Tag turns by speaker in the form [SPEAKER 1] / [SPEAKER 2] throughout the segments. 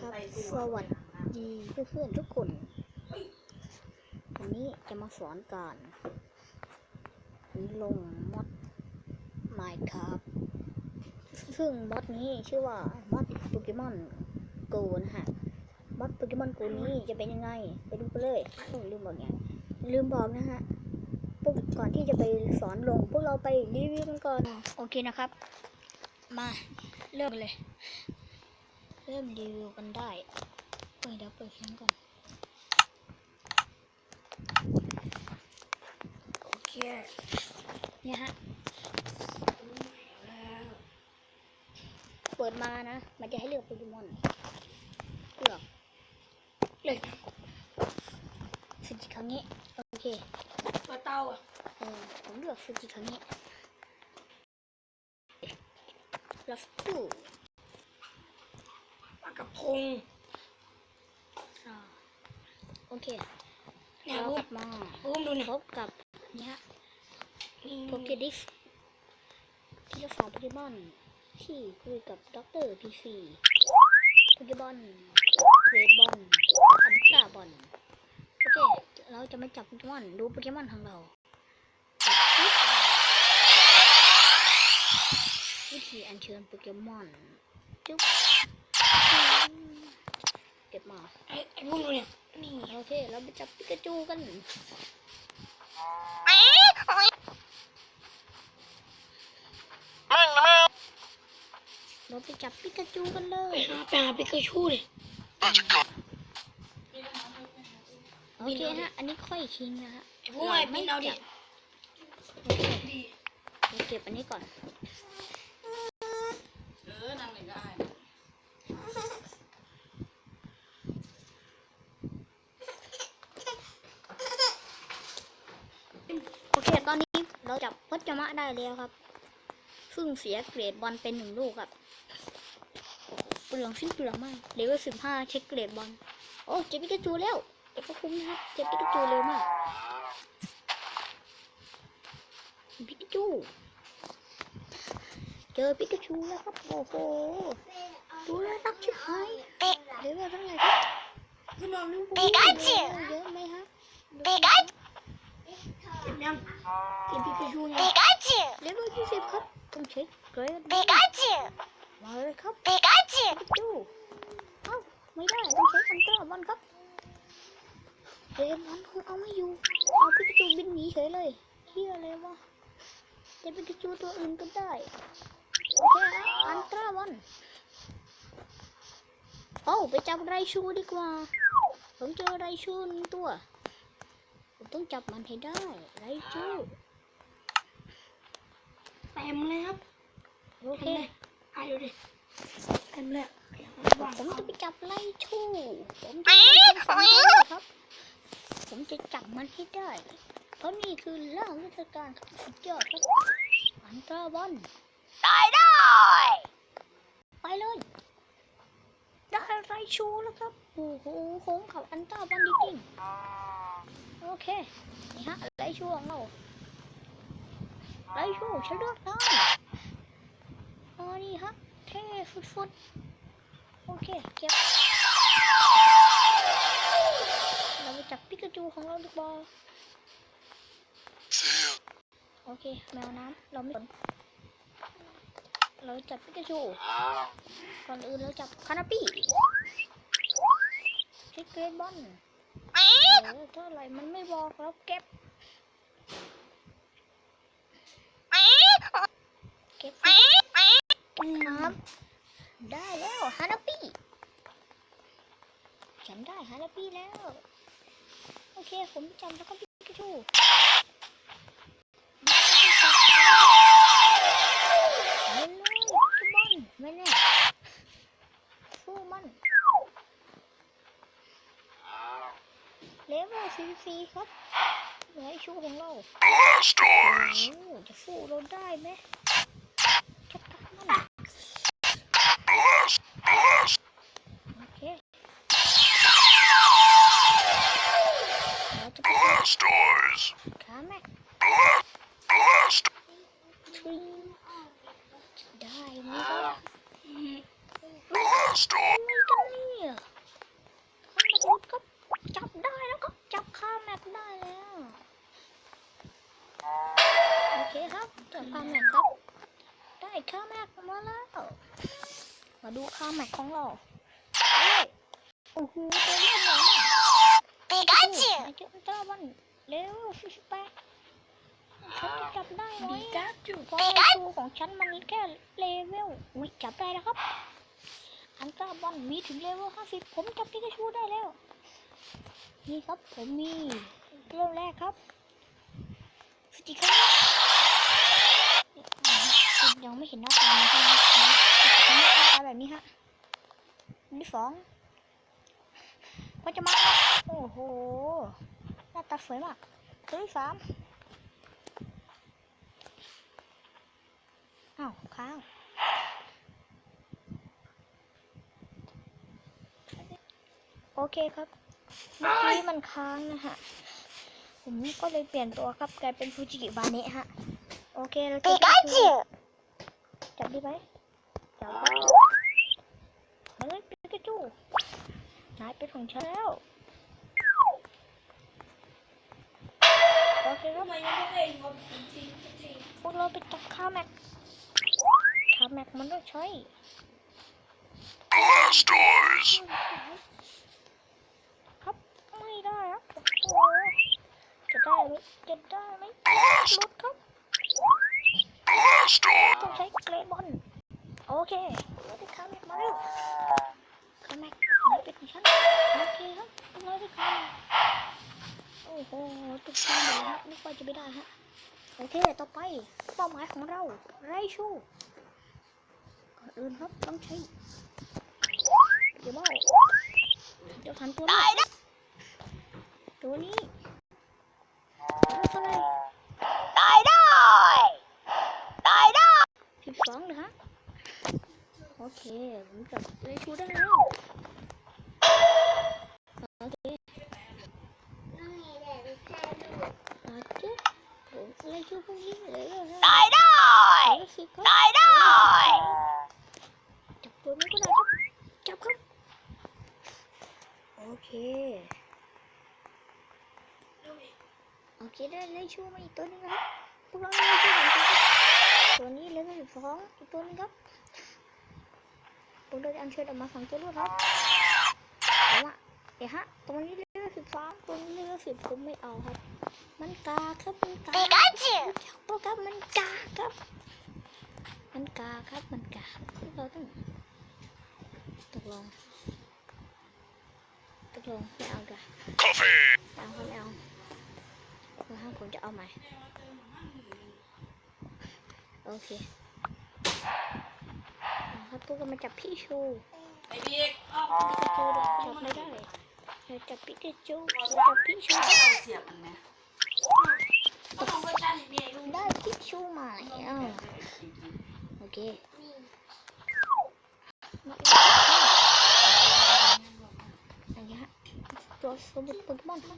[SPEAKER 1] ครับสวัสดีเพื่อนๆทุกคน วันนี้จะมาสอนการลงมอด Minecraft ซึ่งมอดนี้ชื่อว่ามอดโปเกมอนโกนะฮะมอดโปเกมอนโกนี้จะเป็นยังไง ไปดูกันเลยโอ้ลืมบอกอย่างลืมบอกนะฮะพวกก่อนที่จะไปสอนลงพวกเราไปรีวิวกันก่อน โอเคนะครับ มาเริ่มเลย เริ่มรีวิวกันได้เปิดเดี๋ยวเปิดเสียงก่อนโอเคเนี่ยฮะเปิดมานะ มันจะให้เลือกโปเกมอนเลือกเลยสุจิครั้งนี้โอเค
[SPEAKER 2] ตัวเต้าอะ
[SPEAKER 1] เออผมเลือกสุจิครั้งนี้ลัสตู
[SPEAKER 2] ปลากระพ ง
[SPEAKER 1] อ่าโอเค
[SPEAKER 2] เนี่ย
[SPEAKER 1] เรา
[SPEAKER 2] พุ่
[SPEAKER 1] ก
[SPEAKER 2] ม
[SPEAKER 1] ลับมา
[SPEAKER 2] พุ่มดูเนี่ย
[SPEAKER 1] พบกับเนี่ยฮะ
[SPEAKER 2] นี่
[SPEAKER 1] โปเกดิสที่รักษาโปเกมอนที่คุยกับด็อกเตอร์พีซีโปเกมอนเรดบอลอันตราบอลโอเค เราจะมาจับโปเกมอนดูโปเกมอนของเราจับปุ๊บวิธีอัญเชิญโปเกมอนจุ๊บ เก็บมา
[SPEAKER 2] ไอ้ไอ้พุ่มดูเนี่ยนี่
[SPEAKER 1] โอเคเราไปจับปิกาจูกันเราไปจับปิกาจูกันเล
[SPEAKER 2] ไป
[SPEAKER 1] ย
[SPEAKER 2] หาไปหาปิกาชูดิ
[SPEAKER 1] โอเคฮะ อันนี้ค่อยคิงนะฮะ
[SPEAKER 2] ไอ้พุ่มไอ้ไม่เอาดิ
[SPEAKER 1] โอเคเราเก็บอันนี้ก่อน
[SPEAKER 2] เออนางเลยก็ได้
[SPEAKER 1] โอเค ตอนนี้เรา จับพจมะได้แล้วครับ ซึ่งเสียเกรดบอลเป็นหนึ่งลูกครับเปลืองสิ้นเปลืองมากเลเวลสิบห้าเช็คเกรดบอลโอ้เจ็บปิกาจูแล้วเดี๋ยวก็คุ้มนะครับเจ็บปิกาจูเร็วมากปิกาจูเจอปิกาจูแล้วครับโอ้โหดูแลรักชิบหายเลเวลเท่าไหร่ครับ
[SPEAKER 2] ขึ้นมาลูก
[SPEAKER 1] ปิกาจูเยอะไหมฮะ
[SPEAKER 2] เก็บ ยังเก็บปิกาชูเนี่ย
[SPEAKER 1] เลเวลยี่สิบครับต้องเช็คเกรด
[SPEAKER 3] ปิกาจู
[SPEAKER 1] มาเลยครับ
[SPEAKER 3] ปิกาจู
[SPEAKER 1] ปิกาจูเอ้าไม่ได้ต้องใช้คันเตอร์บอลครับเรมอนคงเอาไม่อยู่เอาปิกาจูบินหนีเฉยเลยเฮียเลยวะแต่ปิกาจูตัวอื่นก็ได้โอเคครับอันตราบอลโอ้าไปจับไรชูดีกว่าผมเจอไรชูหนึ่งตัว ผมต้องจับมันให้ได้ไรชู
[SPEAKER 2] เต็มเลยครับ
[SPEAKER 1] โอเค
[SPEAKER 2] ไอ้ดูดิเต็มเลยว่าง
[SPEAKER 1] ผมจะไปจับไล่ชู่ผมจะเป็นสำคัญครับ ผมจะจับมันให้ได้ เพราะนี่คือล่างราชการครับสุดยอดครับอันตราบอล
[SPEAKER 3] ได้ได้
[SPEAKER 1] ไปเลย ได้ไรชูแล้วครับ โอ้โหโค้งขับอันตราบอลจริงๆ โอเค นี่ฮะไรชูของเราไรชูฉันเลือกได้อ๋อนี่ฮะเท่ฟุดๆ โอเค เก็บ เราไปจับปิกาจูของเราดีกว่าโอเค แมวน้ำเราไม่สนเราจับปิกาจูก่อนอื่นเราจับคานาปี้เช็คเกรดบอล เองเท่าไหร่มันไม่บอกแล้วเก็บ เก็บครับได้แล้วฮานาปี้ฉันได้ฮานาปี้แล้ว โอเค ผมจำแล้วก็พิกาจู ซีซีครับไว้ชูของเราโอ้จะสู้เราได้ไหม ครับจับข้ามแม็กครับ ได้ข้าแม็กมาแล้ว มาดูข้าแม็กของเราโอ้โหตัวเล่นหน่อน
[SPEAKER 3] ปิกาจู
[SPEAKER 1] มาเจอเจ้าวันเร็วฟิชแปะฉันจะจับได้ไหม
[SPEAKER 2] ปีกาจู
[SPEAKER 1] เพราะไอชูของฉันมันแค่เลเวลอุ้ยจับได้แล้วครับ อันต้าบอลมีถึงเลเวลห้าสิบผมจับปิกาชูได้แล้ว นี่ครับผมมีเริ่มแรกครับสติกเกอร์ ยังไม่เห็นหน้าตามันใช่ไหมสติกเกอร์หน้าตาแบบนี้ฮะนี่สองก็จะมาโอ้โห หน้าตาสวยมากตัวที่สามอ้าวค้างโอเคครับเมื่อกี้มันค้างนะฮะ ผมก็เลยเปลี่ยนตัวครับกลายเป็นฟูจิกิบาเนะฮะ โอเคเราจะ
[SPEAKER 3] ปิกา จั
[SPEAKER 1] บดีไหมจับได้เฮ้ยปิกาจูนายเป็นของฉันแล้วโอเคครับ
[SPEAKER 2] ทำไมยังไม่ได้งบจริงจริง
[SPEAKER 1] พวกเราไปจับข้าแม็กข้าแม็กมันต้องใช้ครับ ไม่ได้ครับโอ้โหจะได้ไหมจะได้ไหมหลุดครับต้องใช้เกรดบอลโอเคเราได้ข้าแม็กมาแล้วข้าแม็กมันเป็นของฉันโอเคครับเราได้ข้าแม็กโอ้โหตุกใจเลยฮะนึกว่า จะไม่ได้ฮะ โอเค ต่อไปเป้าหมายของเราไรชูก่อนอื่นครับต้องใช้เดี๋ยวเบ้าเดี๋ยวทันตัวนี้ตัวนี้ตัวเท่าไหร
[SPEAKER 3] ตายได้ตายได้
[SPEAKER 1] สิบสองเหรอฮะ โอเคผมจับไรชูได้แล้ว โอเคโอเคผมไรชูพวกนี้เลยเลย
[SPEAKER 3] ตายได้
[SPEAKER 1] ไปสิครับ
[SPEAKER 3] ตายได้
[SPEAKER 1] จับตัวนี้ก็ได้ครับ จับครับ โอเค โอเคได้เลยชูมาอีกตัวหนึงนะครับพวกเราได้ชูสองตัวครับตัวนี้เหลยสิบสองอีกตัวหนึงครับพวกเราจะอัญเชิญออกมาสองตัวด้วยครับเอาละเดี๋ยวฮะตัวนี้เหลยสิบสองตัวนี้เหลยสิบผมไม่เอาครับ มันกาครับมันกา
[SPEAKER 3] ปิกาจู
[SPEAKER 1] จับตัวครับมันกาครับ มันกาครับมันกาเราต้องตกลง ตกลงไม่เอาดีกว่าไม่เอาครับไม่เอาเดี๋ยวห้ามผมจะเอาใหม่โอเคเอาครับพวกเรามาจับพี่ชู
[SPEAKER 2] ไอ้บิ๊ก
[SPEAKER 1] ปิกาจูจับไม่ได้เราจับปิกาจูเราจับพี่ชู
[SPEAKER 2] เสียบมันไหมก็ลองไปจันเมียลุง
[SPEAKER 1] ได้พี่ชูมาแล้วโอเคอันนี้ฮะ ตัวสมุดโปเกมอนฮะ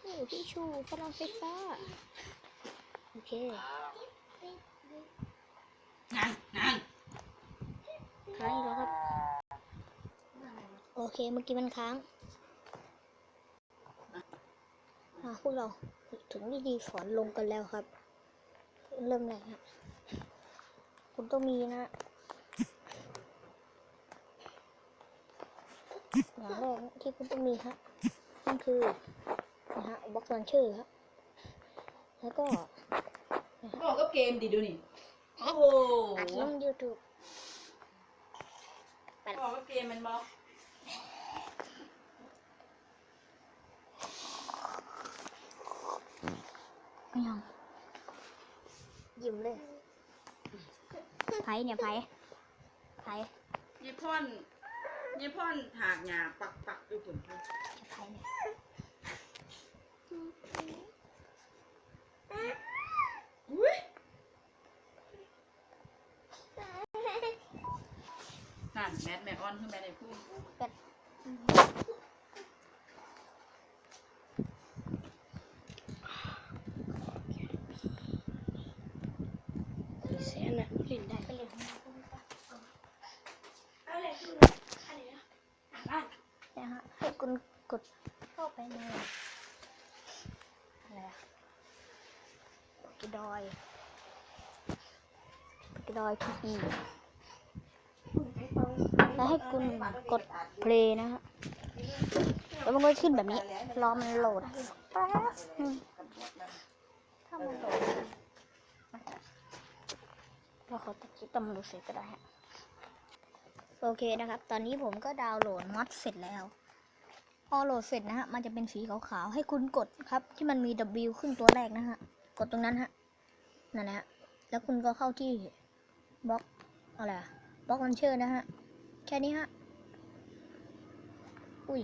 [SPEAKER 1] โอ้พี่ชูพลังไฟฟ้า โอเค
[SPEAKER 2] นั่นนั่น
[SPEAKER 1] ค้างอีกแล้วครับ โอเคเมื่อกี้มันค้างอะพวกเราถึงวิธีสอนลงกันแล้วครับ เริ่มแรกฮะคุณต้องมีนะ อย่างแรกที่คุณต้องมีฮะนั่นคือนะฮะบล็อกลอนเชอร์ฮะแล้วก็
[SPEAKER 2] บอกก็เกมดิดูนี่โอ้โห
[SPEAKER 1] อัดลง YouTube
[SPEAKER 2] บอกก็เกมมันบอก
[SPEAKER 1] ไม่ยอมยิ้มเลยไผ่เนี่ยไผ่ไผ่
[SPEAKER 2] ยี่พ่อน ยี่พ่อนถากหยาปักปักอยู่ผุน
[SPEAKER 1] ไผ่เนี่ย
[SPEAKER 2] อุ้ยนั่นแมทแม่อ้อนคือแม่ในพูด
[SPEAKER 1] เสียน่ะเล่นได้ก็เล่น
[SPEAKER 2] อะไรคืออะไรนะ บ้าน
[SPEAKER 1] นะฮะให้คุณกดเข้าไปในอะไรอะกิ ดอยกิดอยทีวีแล้วให้คุณกดเพลย์นะฮะแล้วมันก็ขึ้นแบบนี้ รอมันโหลดแป๊บนึงถ้ามันโหลดเราขอตัดคลิปตำรวจเสร็จก็ได้ฮะ โอเคนะครับ ตอนนี้ผมก็ดาวน์โหลดมอดเสร็จแล้ว พอโหลดเสร็จนะฮะ มันจะเป็นสีขาวๆ ให้คุณกดครับ ที่มันมี W ขึ้นตัวแรกนะฮะ กดตรงนั้นฮะ นั่นนะฮะแล้วคุณก็เข้าที่บล็อกอะไรบล็อกลันเชอร์นะฮะ แค่นี้ฮะ อุ้ย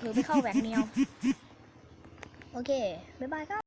[SPEAKER 1] หรือไปเข้าแหวนเมียว โอเค บ๊ายบายครับ